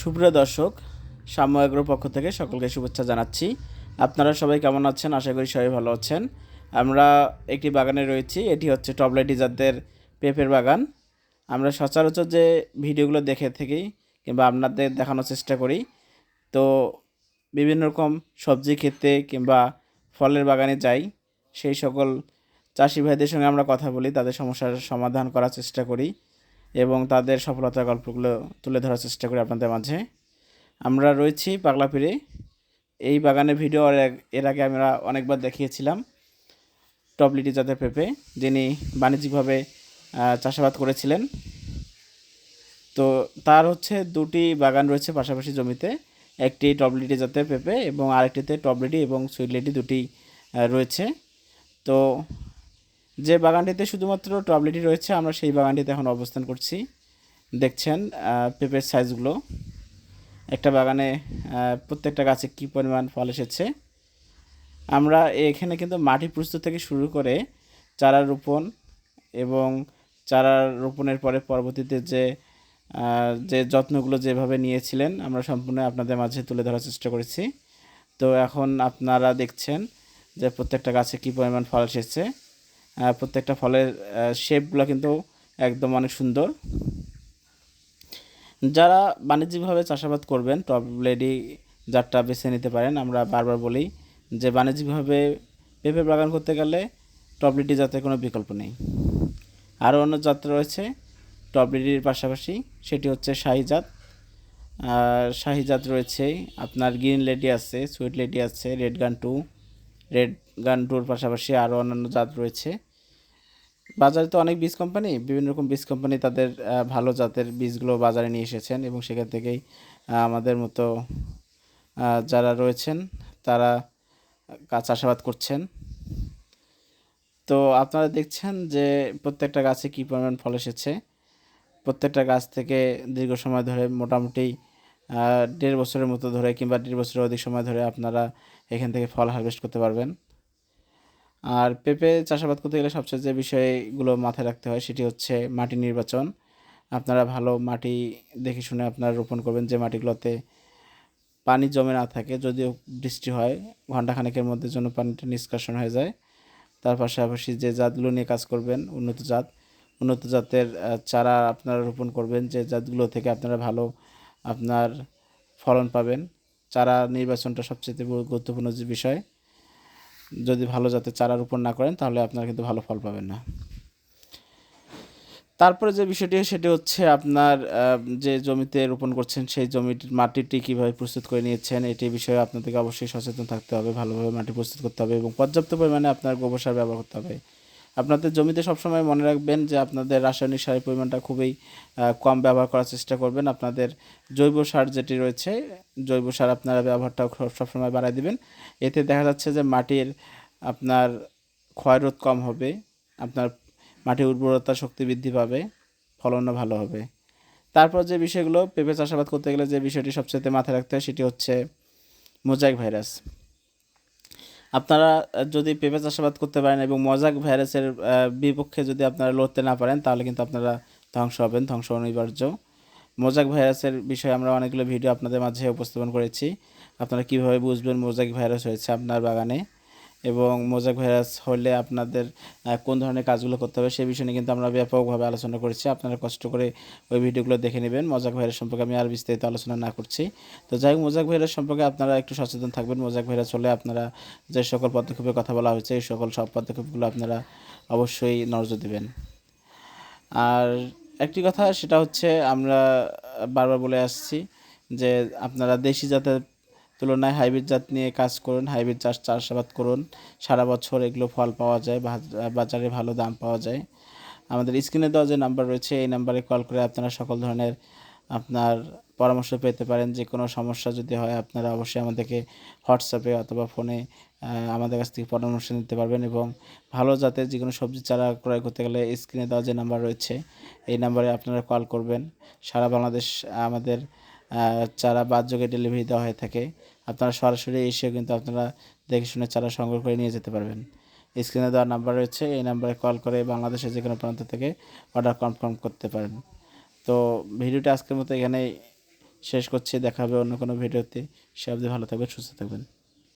সুপ্রিয় দর্শক, সাম্য এগ্রোর পক্ষ থেকে সকলকে শুভেচ্ছা জানাচ্ছি। আপনারা সবাই কেমন আছেন? আশা করি সবাই ভালো আছেন। আমরা একটি বাগানে রয়েছি, এটি হচ্ছে টবলাইটি জাতের পেঁপের বাগান। আমরা সচরাচর যে ভিডিওগুলো দেখে থাকি কিংবা আপনাদের দেখানোর চেষ্টা করি, তো বিভিন্ন রকম সবজি খেতে কিংবা ফলের বাগানে যাই, সেই সকল চাষি ভাইদের সঙ্গে আমরা কথা বলি, তাদের সমস্যার সমাধান করার চেষ্টা করি। এবং তাদের সফলতার গল্পগুলো তুলে ধরার চেষ্টা করি আপনাদের মাঝে। আমরা রয়েছি পাগলাপিড়ে। এই বাগানের ভিডিও এর আগে আমরা অনেকবার দেখিয়েছিলাম টবলিটি জাতের পেঁপে, যিনি বাণিজ্যিকভাবে চাষাবাদ করেছিলেন। তো তার হচ্ছে দুটি বাগান রয়েছে পাশাপাশি জমিতে। একটি টবলিটি জাতের পেঁপে এবং আরেকটিতে টবলিটি এবং সুইটলিটি দুটি রয়েছে। তো যে বাগানটিতে শুধুমাত্র টবলিটি রয়েছে, আমরা সেই বাগানটিতে এখন অবস্থান করছি। দেখছেন পেঁপের সাইজগুলো। একটা বাগানে প্রত্যেকটা গাছে কী পরিমাণ ফল এসেছে। আমরা এখানে কিন্তু মাটি প্রস্তুত থেকে শুরু করে চারা রোপণ এবং চারা রোপণের পরে পরবর্তীতে যে যে যত্নগুলো যেভাবে নিয়েছিলেন, আমরা সম্পূর্ণ আপনাদের মাঝে তুলে ধরার চেষ্টা করেছি। তো এখন আপনারা দেখছেন যে প্রত্যেকটা গাছে কী পরিমাণ ফল এসেছে। প্রত্যেকটা ফলের শেপগুলো কিন্তু একদম অনেক সুন্দর। যারা বাণিজ্যিকভাবে চাষাবাদ করবেন, টপ লেডি জাতটা বেছে নিতে পারেন, আমরা বারবার বলি যে বাণিজ্যিকভাবে পেঁপে বাগান করতে গেলে টপলিটি জাতের কোনো বিকল্প নেই। আরও অন্য জাত রয়েছে টপলিটির পাশাপাশি সেটি হচ্ছে শাহি জাত। শাহি জাত রয়েছে, আপনার গ্রিন লেডি আছে, সুইট লেডি আছে, red gun two red gun টুর পাশাপাশি আরও অন্যান্য জাত রয়েছে। বাজারে তো অনেক বীজ কোম্পানি বিভিন্ন রকম বীজ কোম্পানি তাদের ভালো জাতের বীজগুলো বাজারে নিয়ে এসেছেন এবং সেখান থেকেই আমাদের মতো যারা রয়েছেন তারা গাছ চাষাবাদ করছেন। তো আপনারা দেখছেন যে প্রত্যেকটা গাছে কী পরিমাণ ফল এসেছে। প্রত্যেকটা গাছ থেকে দীর্ঘ সময় ধরে মোটামুটি দেড় বছরের মতো ধরে কিংবা দেড় বছরের অধিক সময় ধরে আপনারা এখান থেকে ফল হারভেস্ট করতে পারবেন। আর পেঁপে চাষাবাদ করতে গেলে সবচেয়ে যে বিষয়গুলো মাথায় রাখতে হয় সেটি হচ্ছে মাটি নির্বাচন। আপনারা ভালো মাটি দেখে শুনে আপনারা রোপণ করবেন যে মাটিগুলোতে পানি জমে না থাকে, যদিও বৃষ্টি হয় ঘন্টাখানেকের মধ্যে জন্য পানিটা নিষ্কাশন হয়ে যায়। তার পাশাপাশি যে জাতগুলো নিয়ে কাজ করবেন, উন্নত জাত, উন্নত জাতের চারা আপনারা রোপণ করবেন, যে জাতগুলো থেকে আপনারা ভালো আপনার ফলন পাবেন। চারা নির্বাচনটা সবচেয়ে গুরুত্বপূর্ণ যে বিষয়। যদি ভালো জাতের চারা রোপণ না করেন, তাহলে আপনারা কিন্তু ভালো ফল পাবেন না। তারপরে যে বিষয়টি সেটি হচ্ছে আপনার যে জমিতে রোপণ করছেন, সেই জমিটির মাটিটি কীভাবে প্রস্তুত করে নিয়েছেন, এটি বিষয়ে আপনাদেরকে অবশ্যই সচেতন থাকতে হবে, ভালোভাবে মাটি প্রস্তুত করতে হবে এবং পর্যাপ্ত পরিমাণে আপনার গোবর সার ব্যবহার করতে হবে। আপনাদের জমিতে সবসময় মনে রাখবেন যে আপনাদের রাসায়নিক সারের পরিমাণটা খুবই কম ব্যবহার করার চেষ্টা করবেন। আপনাদের জৈব সার যেটি রয়েছে, জৈব সার আপনারা ব্যবহারটা সব- সবসময় বাড়ায় দিবেন। এতে দেখা যাচ্ছে যে মাটির আপনার ক্ষয়রোধ কম হবে, আপনার মাটির উর্বরতা শক্তি বৃদ্ধি পাবে, ফলনও ভালো হবে। তারপর যে বিষয়গুলো, পেঁপে চাষাবাদ করতে গেলে যে বিষয়টি সবচেয়ে মাথায় রাখতে হয় সেটি হচ্ছে মোজাইক ভাইরাস। আপনারা যদি পেঁপে চাষাবাদ করতে পারেন এবং মজাক ভাইরাসের বিপক্ষে যদি আপনারা লড়তে না পারেন, তাহলে কিন্তু আপনারা ধ্বংস হবেন, ধ্বংস অনিবার্য। মোজাক ভাইরাসের বিষয়ে আমরা অনেকগুলো ভিডিও আপনাদের মাঝে উপস্থাপন করেছি। আপনারা কীভাবে বুঝবেন মোজাক ভাইরাস হয়েছে আপনার বাগানে? এবং মোজাক ভাইরাস হলে আপনাদের কোন ধরনের কাজগুলো করতে হবে সেই বিষয়ে কিন্তু আমরা ব্যাপকভাবে আলোচনা করেছি। আপনারা কষ্ট করে ওই ভিডিওগুলো দেখে নেবেন। মোজাক ভাইরাস সম্পর্কে আমি আর বিস্তারিত আলোচনা না করছি। তো যাই হোক, মোজাক ভাইরাস সম্পর্কে আপনারা একটু সচেতন থাকবেন। মোজাক ভাইরাস হলে আপনারা যে সকল পদক্ষেপের কথা বলা হয়েছে, এই সকল সব পদক্ষেপগুলো আপনারা অবশ্যই নজর দেবেন। আর একটি কথা, সেটা হচ্ছে আমরা বারবার বলে আসছি যে আপনারা দেশি জাতের তুলনায় হাইব্রিড জাত নিয়ে কাজ করুন, হাইব্রিড চাষ চাষাবাদ করুন। সারা বছর এগুলো ফল পাওয়া যায় বাজারে ভালো দাম পাওয়া যায়। আমাদের স্ক্রিনে দেওয়া যে নাম্বার রয়েছে, এই নাম্বারে কল করে আপনারা সকল ধরনের আপনার পরামর্শ পেতে পারেন। যে কোনো সমস্যা যদি হয়, আপনারা অবশ্যই আমাদেরকে হোয়াটসঅ্যাপে অথবা ফোনে আমাদের কাছ থেকে পরামর্শ নিতে পারবেন এবং ভালো জাতের যে কোনো সবজি চারা ক্রয় করতে গেলে স্ক্রিনে দেওয়া যে নাম্বার রয়েছে, এই নাম্বারে আপনারা কল করবেন। সারা বাংলাদেশ, আমাদের চারা বাদযোগে ডেলিভারি দেওয়া হয়ে থাকে। আপনারা সরাসরি এসেও কিন্তু আপনারা দেখে শুনে চারা সংগ্রহ করে নিয়ে যেতে পারবেন। স্ক্রিনে দেওয়া নাম্বার রয়েছে, এই নাম্বারে কল করে বাংলাদেশের যে কোনো প্রান্ত থেকে অর্ডার কনফার্ম করতে পারেন। তো ভিডিওটা আজকের মতো এখানেই শেষ করছি, দেখা হবে অন্য কোনো ভিডিওতে। সে অবধি ভালো থাকবেন, সুস্থ থাকবেন।